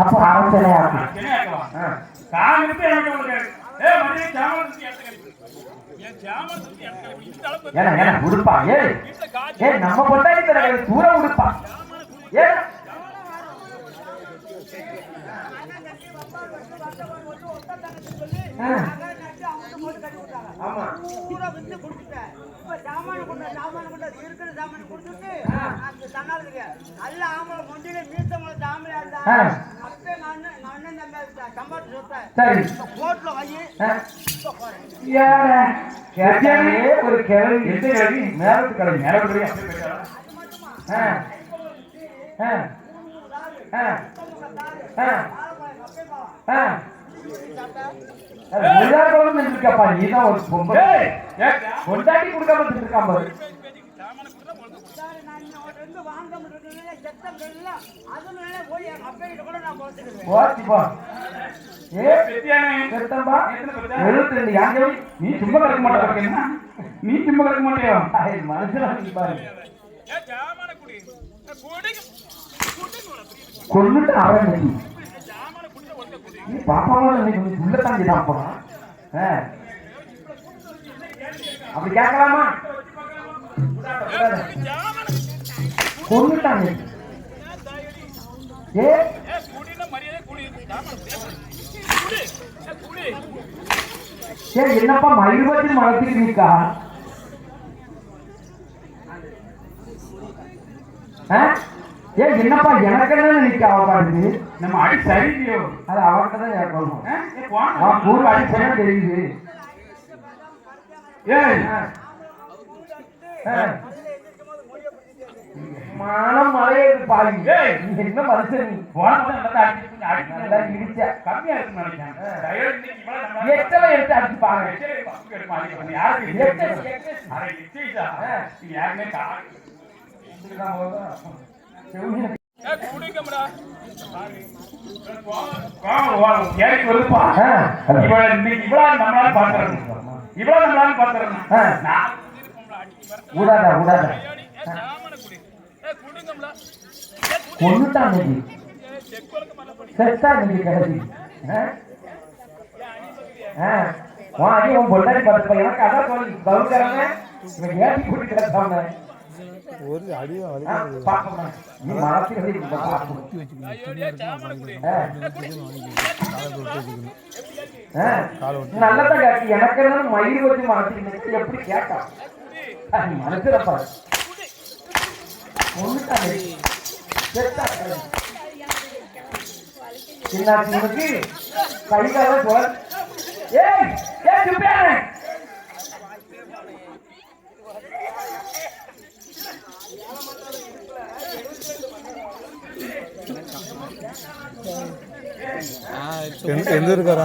அப்ப ஆரம்பிச்சலையா என்ன ஆக்கவா ஏ நம்ம பொண்டாட்டி தர தூர உடுப்பா. ஏ ஆமா. பூரா வந்து கொடுத்துட்டேன். இப்ப சாமான கொண்டா, சாமான கொண்டா, இருக்கிற சாமான கொடுத்துட்டு, தன்னாளுக்கு நல்ல ஆம்பளை மொண்டியில மீசமுள்ள ஆம்பளையா இருந்தா. அப்பே எங்க அண்ணன், தம்பி சம்பாதிச்சு சொத்தேன். சரி. இப்ப கோர்ட்ல வை, ஆ. இப்ப போறேன். ஏடா, கேட்டாலே ஒரு கிழவி எந்த? மேலத்து குழம்பு இருக்கப்பா நீதான் ஒரு பொண்டாட்டி கொடுக்காம இருக்காம நீ சும்மா கிடக்க மாட்டே என்ன நீ சும்மா கிடக்க மாட்டியோ உனக்கு கொண்டுட்டு குடி. நீ பாப்பாவும் இன்னைக்கு உள்ள தாண்டி தான் போறான். அப்படி கேட்கலாமா? கொண்டுட்டாங்க. ஏ? ஏ ஏ ஏ என்னப்பா மயிர்வத்தி மரத்துக்கு நிக்கா? ஆ? ஏ என்னப்பா எனக்கு என்ன நிக்கா உட்காந்து நம்ம அடி சரியில்லையோ? அது அவர்கிட்ட தான் கேட்கணும்? ஏ பூர்வ அடி சரியா தெரியுது. ஆ. மனம் மலையது பாருங்க. என்ன மனுஷன் நீ? போன நல்லா அடிச்சு அடிச்சு நல்லா இடிச்ச. கம்மியா இருக்குன்னு நினைக்கிறேன். எத்தனை எடுத்து அடிச்சு பாருங்க. எச்சரி பக்கம் செத்தா நீ கிடச்சி உன் அடி உன் பொண்டாடி பார்த்துப்பா எனக்கு அதான் சொல்லி இவன் ஏற்றி ஒரு. நல்லதான் எனக்கு மயிர் வச்சு நிறுத்தி எப்படி கேட்டான் மனசுல பாரு. ஒண்ணுட்டாங்க என்னாச்சு உனக்கு கை கால போல ஏய் எந்த ஏய்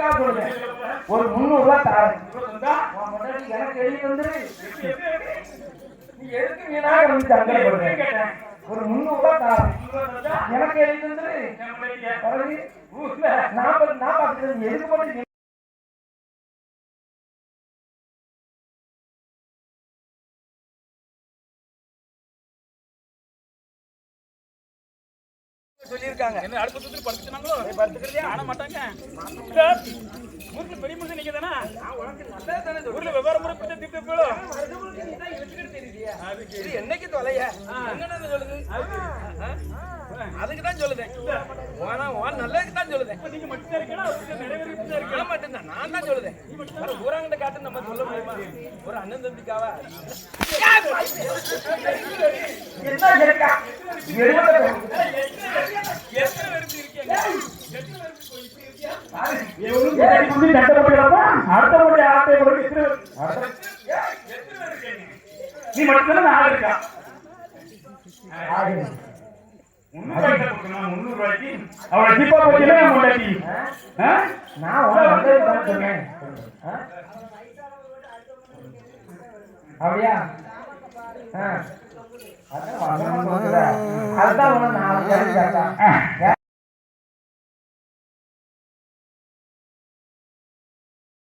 தம்பிக்காக சொல்லுங்க ஒரு முந்நூறு ரூபாய் தாரேன் எனக்கு எழுதி வந்துரு? நீ எதுக்கு வீணாக வந்து பண்ற கேட்டேன்? ஒரு முந்நூறு ரூபாய் தாரேன்? எனக்கு எழுதி வந்துரு என் முன்னாடியே. பிறகு ஊர்ல நான் பா- நான் பார்த்துக்கிறேன் நீ எதுக்கு மட்டும் சொல்லியிருக்காங்க. என்ன அடுப்பு சுத்தி படுத்துனாங்களோ படுத்துக்கிறதே ஆட மாட்டாங்க. ஊர்ல பெரிய மனுஷன் நீங்க தானே? ஊர்ல வெவ்வேறு முறை பத்தி திட்டு போயிடும் என்னைக்கு தொலைய? என்னன்னு சொல்லுது? அதுக்கு தான் சொல்லுதேன். ஓனா ஓன் நல்லதுக்கு தான் சொல்லுதேன். நீங்க மட்டும் தான் இருக்கு நான் மட்டும்தான். நான் தான் சொல்லுதேன். ஊராங்கிட்ட காட்டு நம்ம சொல்ல முடியுமா? ஒரு அண்ணன் தம்பிக்காவா? என்ன இருக்கா? இவனும் பின்னாடி வந்து சட்டை ஆட்டை நீ மட்டும்தான் ஆள் இருக்கா ரூபாய்க்கு அவளை நான் சொன்னேன் அப்படியா அதான் நான்